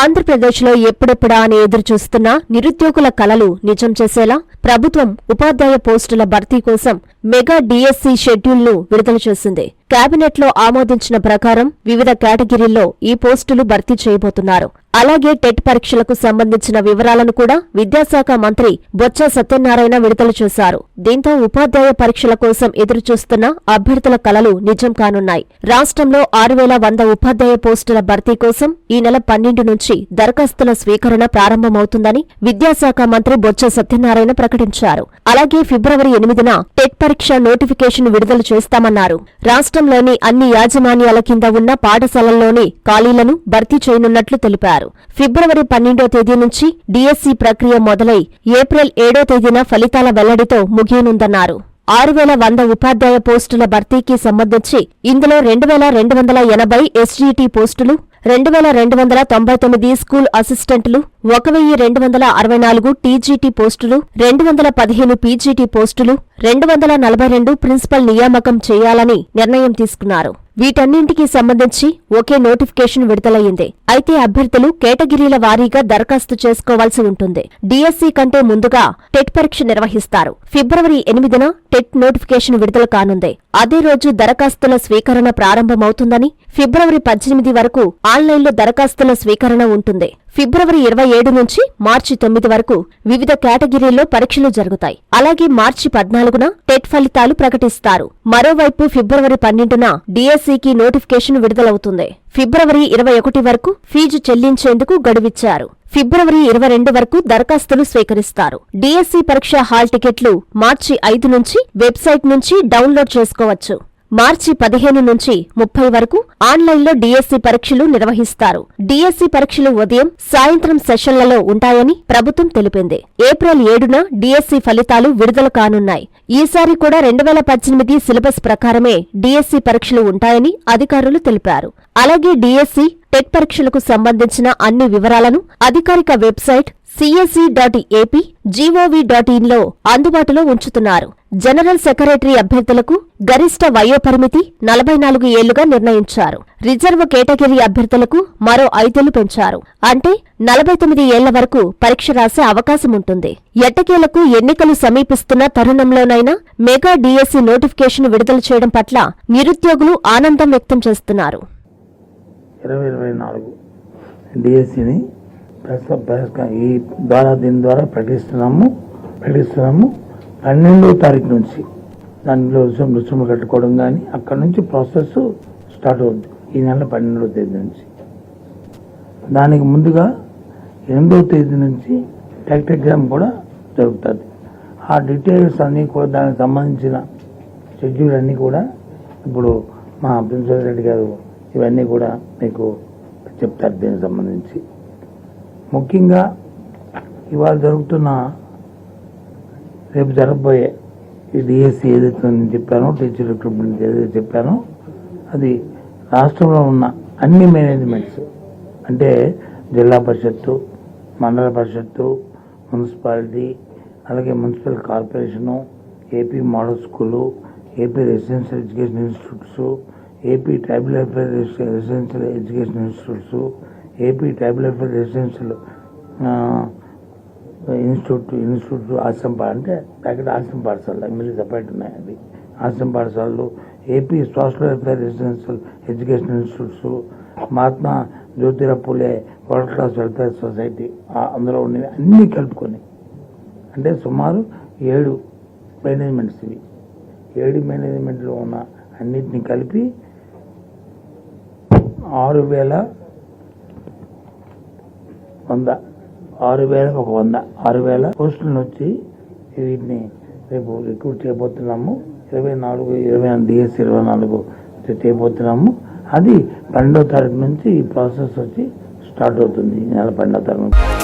ఆంధ్రప్రదేశ్లో ఎప్పుడెప్పుడా అని ఎదురుచూస్తున్న నిరుద్యోగుల కలలు నిజం చేసేలా ప్రభుత్వం ఉపాధ్యాయ పోస్టుల భర్తీ కోసం మెగా డీఎస్సీ షెడ్యూల్ను విడుదల చేసింది. కేబినెట్లో ఆమోదించిన ప్రకారం వివిధ కేటగిరీల్లో ఈ పోస్టులు భర్తీ చేయబోతున్నారు. అలాగే టెట్ పరీక్షలకు సంబంధించిన వివరాలను కూడా విద్యాశాఖ మంత్రి బొత్స సత్యనారాయణ విడుదల చేశారు. దీంతో ఉపాధ్యాయ పరీక్షల కోసం ఎదురుచూస్తున్న అభ్యర్థుల కలలు నిజం కానున్నాయి. రాష్ట్రంలో ఆరు వేల వంద ఉపాధ్యాయ పోస్టుల భర్తీ కోసం ఈ నెల పన్నెండు నుంచి దరఖాస్తుల స్వీకరణ ప్రారంభమవుతుందని విద్యాశాఖ మంత్రి బొత్స సత్యనారాయణ ప్రకటించారు. అలాగే ఫిబ్రవరి ఎనిమిదిన టెట్ పరీక్ష నోటిఫికేషన్ విడుదల చేస్తామన్నారు. రాష్ట్రంలోని అన్ని యాజమాన్యాల కింద ఉన్న పాఠశాలల్లోని ఖాళీలను భర్తీ చేయనున్నట్లు తెలిపారు. ఫిబ్రవరి పన్నెండో తేదీ నుంచి డిఎస్సి ప్రక్రియ మొదలై ఏప్రిల్ ఏడో తేదీన ఫలితాల వెల్లడితో ముగియనుందన్నారు. ఆరు వేల వంద ఉపాధ్యాయ పోస్టుల భర్తీకి సంబంధించి ఇందులో రెండు వేల రెండు వందల ఎనభై ఎస్జీటీ పోస్టులు రెండు వేల రెండు వందల తొంభై తొమ్మిది స్కూల్ అసిస్టెంట్లు ఒక వెయ్యి రెండు వందల అరవై నాలుగు టీజీటీ పోస్టులు రెండు వందల పదిహేను పీజీటీ పోస్టులు రెండు వందల నలభై రెండు ప్రిన్సిపల్ నియామకం చేయాలని నిర్ణయం తీసుకున్నారు. వీటన్నింటికి సంబంధించి ఒకే నోటిఫికేషన్ విడుదలయ్యింది. అయితే అభ్యర్థులు కేటగిరీల వారీగా దరఖాస్తు చేసుకోవాల్సి ఉంటుంది. డిఎస్సి కంటే ముందుగా టెట్ పరీక్ష నిర్వహిస్తారు. ఫిబ్రవరి ఎనిమిదిన టెట్ నోటిఫికేషన్ విడుదల కానుంది. అదే రోజు దరఖాస్తుల స్వీకరణ ప్రారంభమవుతుందని ఫిబ్రవరి పద్దెనిమిది వరకు ఆన్లైన్లో దరఖాస్తుల స్వీకరణ ఉంటుంది. ఫిబ్రవరి ఇరవై ఏడు నుంచి మార్చి తొమ్మిది వరకు వివిధ కేటగిరీల్లో పరీక్షలు జరుగుతాయి. అలాగే మార్చి పద్నాలుగున టెట్ ఫలితాలు ప్రకటిస్తారు. మరోవైపు ఫిబ్రవరి పన్నెండున డిఎస్సికి నోటిఫికేషన్ విడుదలవుతుంది. ఫిబ్రవరి ఇరవై ఒకటి వరకు ఫీజు చెల్లించేందుకు గడువిచ్చారు. ఫిబ్రవరి ఇరవై రెండు వరకు దరఖాస్తులు స్వీకరిస్తారు. డిఎస్సి పరీక్ష హాల్ టికెట్లు మార్చి ఐదు నుంచి వెబ్సైట్ నుంచి డౌన్లోడ్ చేసుకోవచ్చు. మార్చి పదిహేను నుంచి ముప్పై వరకు ఆన్లైన్లో డిఎస్సి పరీక్షలు నిర్వహిస్తారు. డిఎస్సి పరీక్షలు ఉదయం సాయంత్రం సెషన్లలో ఉంటాయని ప్రభుత్వం తెలిపింది. ఏప్రిల్ ఏడున డిఎస్సి ఫలితాలు విడుదల కానున్నాయి. ఈసారి కూడా రెండు వేల పద్దెనిమిది సిలబస్ ప్రకారమే డిఎస్సి పరీక్షలు ఉంటాయని అధికారులు తెలిపారు. అలాగే డిఎస్సి టెట్ పరీక్షలకు సంబంధించిన అన్ని వివరాలను అధికారిక website CSE dot AP gov dot ఇన్లో అందుబాటులో ఉంచుతున్నారు. జనరల్ సెక్రటరీ అభ్యర్థులకు గరిష్ట వయోపరిమితి నలభై నాలుగు ఏళ్ళుగా నిర్ణయించారు. రిజర్వ్ కేటగిరీ అభ్యర్థులకు మరో ఐదేళ్ళు పెంచారు. అంటే నలభై తొమ్మిది ఏళ్ళ వరకు పరీక్ష రాసే అవకాశం ఉంటుంది. ఎట్టకేలకు ఎన్నికలు సమీపిస్తున్న తరుణంలోనైనా మెగా డిఎస్సి నోటిఫికేషన్ విడుదల చేయడం పట్ల నిరుద్యోగులు ఆనందం వ్యక్తం చేస్తున్నారు. ప్రస్తుతం ఈ ద్వారా దీని ద్వారా ప్రకటిస్తున్నాము ప్రకటిస్తున్నాము. పన్నెండవ తారీఖు నుంచి దానిలో రుసుములు రుసుము కట్టుకోవడం కానీ అక్కడ నుంచి ప్రాసెస్ స్టార్ట్ అవుద్ది. ఈ నెల పన్నెండవ తేదీ నుంచి. దానికి ముందుగా ఎనిమిదవ తేదీ నుంచి టెక్ట్ ఎగ్జామ్ కూడా జరుగుతుంది. ఆ డీటెయిల్స్ అన్నీ కూడా దానికి సంబంధించిన షెడ్యూల్ అన్నీ కూడా ఇప్పుడు మా ప్రిన్సిపల్ రెడ్డి గారు ఇవన్నీ కూడా మీకు చెప్తారు దీనికి సంబంధించి. ముఖ్యంగా ఇవాళ జరుగుతున్న రేపు జరగబోయే ఈ డిఎస్సి ఏదైతే నేను చెప్పానో టీచర్ రిక్రూట్మెంట్ ఏదైతే చెప్పానో అది రాష్ట్రంలో ఉన్న అన్ని మేనేజ్మెంట్స్ అంటే జిల్లా పరిషత్తు మండల పరిషత్తు మున్సిపాలిటీ అలాగే municipal corporation AP model school AP residential education institutes AP tribal welfare residential education institutes AP tribal affair residential institute institute ఆశ్రమ అంటే అక్కడ ఆశ్రమ పాఠశాల మళ్ళీ సపరేట్ ఉన్నాయి అది. ఆశ్రమ పాఠశాలలు AP social welfare residential education institutes Mahatma Jyotirao Phule world class welfare society అందులో ఉన్నవి అన్నీ కలుపుకొని అంటే సుమారు ఏడు మేనేజ్మెంట్స్ ఇవి. ఏడు మేనేజ్మెంట్లో ఉన్న అన్నిటిని కలిపి ఆరు వేల వంద. ఆరు వేల ఒక వంద. ఆరు వేల పోస్టులను వచ్చి వీటిని రేపు రిక్రూట్ చేయబోతున్నాము. ఇరవై నాలుగు ఇరవై డిఎస్ ఇరవై నాలుగు చేయబోతున్నాము. అది పన్నెండో తారీఖు నుంచి ఈ ప్రాసెస్ వచ్చి స్టార్ట్ అవుతుంది. ఈ నెల పన్నెండో తారీఖు నుంచి.